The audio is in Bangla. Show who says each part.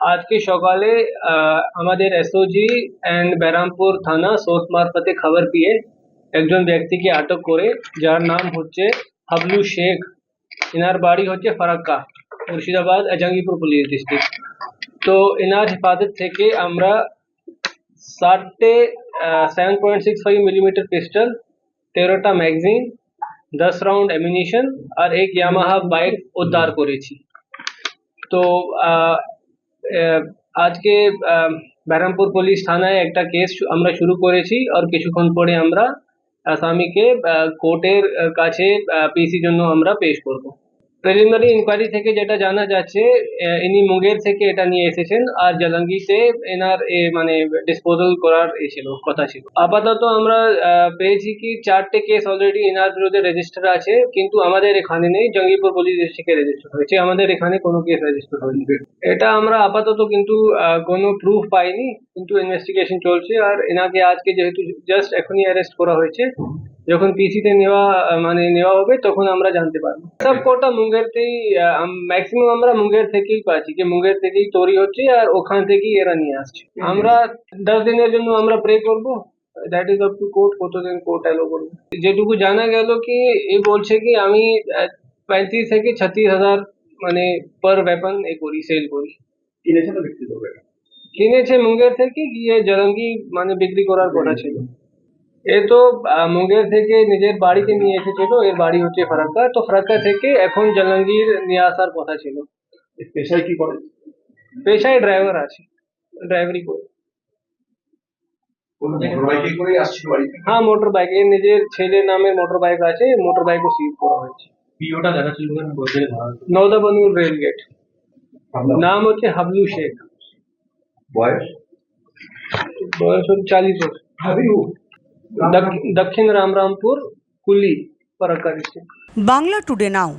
Speaker 1: আজকে সকালে আমাদের এসওজি অ্যান্ড ব্যারামপুর থানা সোর্স মারফতে খবর পেয়ে একজন ব্যক্তিকে আটক করে, যার নাম হচ্ছে হাবলু শেখ। এনার বাড়ি হচ্ছে ফারাক্কা, মুর্শিদাবাদ জাঙ্গিপুর পুলিশ ডিস্ট্রিক্ট তো এনার হেফাজত থেকে আমরা ষাটটে seven point six five millimetre pistol তেরোটা ম্যাগজিন দশ রাউন্ড অ্যামিনিশন আর এক ইয়ামাহা বাইক উদ্ধার করেছি। তো আজকে ব্যারামপুর পুলিশ থানায় একটা কেস আমরা শুরু করেছি আর কিছুক্ষণ পরে আমরা আসামিকে কোর্টের কাছে পিসির জন্য আমরা পেশ করব। প্রিলিমিনারি ইনকোয়ারি থেকে যেটা জানা যাচ্ছে ইনি মুঙ্গের থেকে এটা নিয়ে এসেছেন আর জালাঙ্গিতে এনার মানে ডিসপোজাল করার এ ছিল, কথা ছিল। আপাতত আমরা পেয়েছি কি চারটে কেস অলরেডি এনার বিরুদ্ধে রেজিস্টার আছে, কিন্তু আমাদের এখানে নেই, জঙ্গিপুর পুলিশ ডিস্ট্রিক্টে রেজিস্টার হয়েছে আমাদের এখানে কোনো কেস রেজিস্টার হয়নি। এটা আমরা আপাতত কিন্তু কোনো প্রুফ পাইনি, কিন্তু ইনভেস্টিগেশন চলছে। আর এনাকে আজকে যেহেতু জাস্ট এখনই অ্যারেস্ট করা হয়েছে যখন পিসিতে নেওয়া মানে নেওয়া হবে তখন আমরা জানতে পারব। সব কোটা মুঙ্গেরতেই ম্যাক্সিমাম আমরা মুঙ্গের থেকেই পাচ্ছি যে মুঙ্গের থেকেই তৈরি হচ্ছে আর ওখান থেকেই এরা নিয়ে আসছে। আমরা দশ দিনের জন্য আমরা প্রে করব। That is up to court কতদিন কোর্ট অ্যালো করবে। যেটুকু জানা গেল কি এ বলছে কি আমি পঁয়ত্রিশ থেকে ছত্রিশ হাজার মানে পার ওয়েপন এ করি সেল করি।
Speaker 2: কিনেছে না বিক্রি করবে?
Speaker 1: কিনেছে মুঙ্গের থেকে গিয়ে জলঙ্গি মানে বিক্রি করার কথা ছিল। এ তো মুঙ্গের থেকে নিজের বাড়িতে নিয়ে এসেছিল এর বাড়ি হচ্ছে ফারাক্কা। তো ফারাক্কা থেকে এখন জলঙ্গির নিয়ে আসার কথা ছিল।
Speaker 2: পেশায় কি করে?
Speaker 1: পেশায় ড্রাইভার আছে ড্রাইভারি করে।
Speaker 2: কোন মোটরবাইকে করে আসছিল বাড়িতে?
Speaker 1: হ্যাঁ মোটর বাইক এর নিজের ছেলের নামে মোটর বাইক আছে মোটর বাইকও সিজ করা হয়েছে।
Speaker 2: পিওটা দেখা ছিল বলতে
Speaker 1: রেল গেট নাম হচ্ছে হাবলু শেখ।
Speaker 2: বয়স?
Speaker 1: বয়স হচ্ছে চালিশ বছর। দক্ষিণ- রামরামপুর কুলি Farakka district.
Speaker 3: Bangla today now.